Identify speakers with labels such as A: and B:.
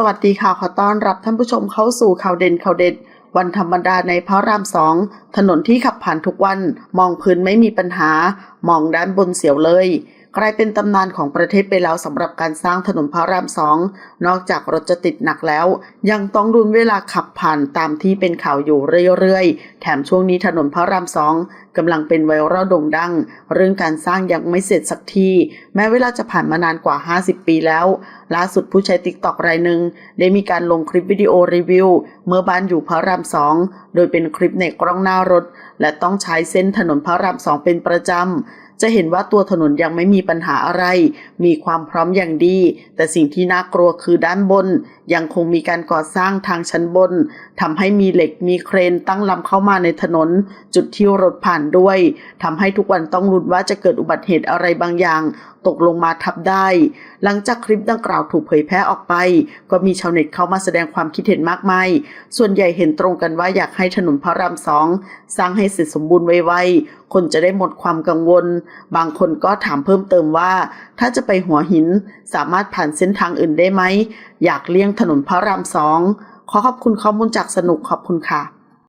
A: สวัสดีค่ะ ขอต้อนรับท่านผู้ชมเข้าสู่ข่าวเด่นข่าวเด็ด วันธรรมดาในพระรามสองถนนที่ขับผ่านทุกวัน มองพื้นไม่มีปัญหา มองด้านบนเสียวเลย กลายเป็นตำนานของประเทศไปแล้วสำหรับการสร้างถนนพระรามสอง นอกจากรถจะติดหนักแล้ว ยังต้องรุนเวลาขับผ่านตามที่เป็นข่าวอยู่เรื่อยๆ แถมช่วงนี้ถนนพระรามสองกำลังเป็นไวรัลโด่งดัง เรื่องการสร้างยังไม่เสร็จสักที แม้เวลาจะผ่านมานานกว่า 50 ปีแล้ว ล่าสุดผู้ใช้ติ๊กต็อกรายหนึ่งได้มีการลงคลิปวิดีโอรีวิว เมื่อบ้านอยู่พระรามสอง โดยเป็นคลิปในกล้องหน้ารถ และต้องใช้เส้นถนนพระรามสองเป็นประจำ จะเห็นว่าตัวถนนยังไม่มีปัญหาอะไร มีความพร้อมอย่างดี แต่สิ่งที่น่ากลัวคือด้านบน ยังคงมีการก่อสร้างทางชั้นบนทำให้มีเหล็กมีเครนตั้งลำเข้ามาในถนน จุดที่รถผ่านด้วยทำให้ทุกวันต้องลุ้นว่าจะเกิดอุบัติเหตุอะไรบางอย่างตกลงมาทับได้ หลังจากคลิปดังกล่าวถูกเผยแพร่ออกไป ก็มีชาวเน็ตเข้ามาแสดงความคิดเห็นมากมาย ส่วนใหญ่เห็นตรงกันว่าอยากให้ถนนพระรามสองสร้างให้เสร็จสมบูรณ์ไวคนจะได้หมดความกังวล บางคนก็ถามเพิ่มเติมว่า ถ้าจะไปหัวหินสามารถผ่านเส้นทางอื่นได้ไหม อยากเลี่ยงถนนพระรามสอง ขอขอบคุณข้อมูลจากสนุกขอบคุณค่ะ